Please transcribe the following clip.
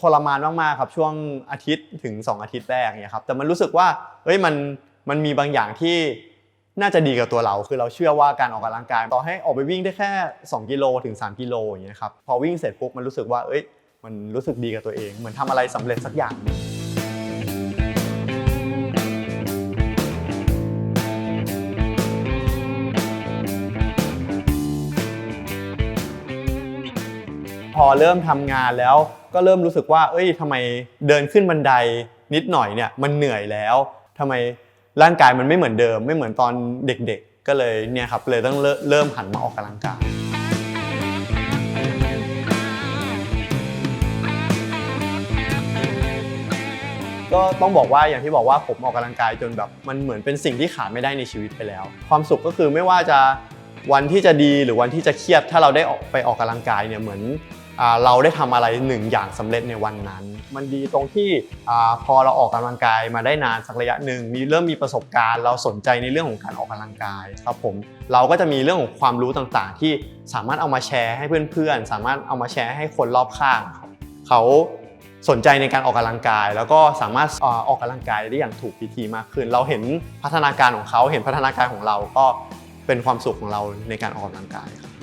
ทรมานมากๆครับช่วงอาทิตย์ถึง 2 อาทิตย์แรกเนี่ยครับแต่มันรู้สึกว่าเอ้ยมันมันมีบางอย่างที่น่าจะดีกับตัวเรา คือเราเชื่อว่าการออกกำลังกายต่อให้ออกไปวิ่งได้แค่ 2 กิโลถึง 3 กิโลอย่างเงี้ยครับพอวิ่งเสร็จปุ๊บมันรู้สึกว่าเอ้ยมันรู้สึกดีกับตัวเอง เหมือนทำอะไรสำเร็จสักอย่างหนึ่งพอเริ่มทำงานแล้ว ก็เริ่มรู้สึกว่า เอ้ยทำไมเดินขึ้นบันไดนิดหน่อยเนี่ยมันเหนื่อยแล้วทำไมร่างกายมันไม่เหมือนเดิม ไม่เหมือนตอนเด็กๆ ก็เลยเนี่ยครับเลยต้องเริ่มหันมาออกกำลังกายก็ต้องบอกว่าอย่างที่บอกว่าผมออกกำลังกายจนแบบมันเหมือนเป็นสิ่งที่ขาดไม่ได้ในชีวิตไปแล้ว ความสุขก็คือไม่ว่าจะวันที่จะดีหรือวันที่จะเครียดถ้าเราได้ออกไปออกกำลังกายเนี่ยเหมือน เราได้ทำอะไรหนึ่งอย่างสำเร็จในวันนั้น มันดีตรงที่พอเราออกกำลังกายมาได้นานสักระยะหนึ่งมีเริ่มมีประสบการณ์ เราสนใจในเรื่องของการออกกำลังกายครับผมเราก็จะมีเรื่องของความรู้ต่างๆ ที่สามารถเอามาแชร์ให้เพื่อนๆ สามารถเอามาแชร์ให้คนรอบข้างเขาสนใจในการออกกำลังกาย แล้วก็สามารถออออกกำลังกายได้อย่างถูกวิธีมากขึ้น เราเห็นพัฒนาการของเขาเห็นพัฒนาการของเราก็เป็นความสุขของเราในการออกกำลังกายครับ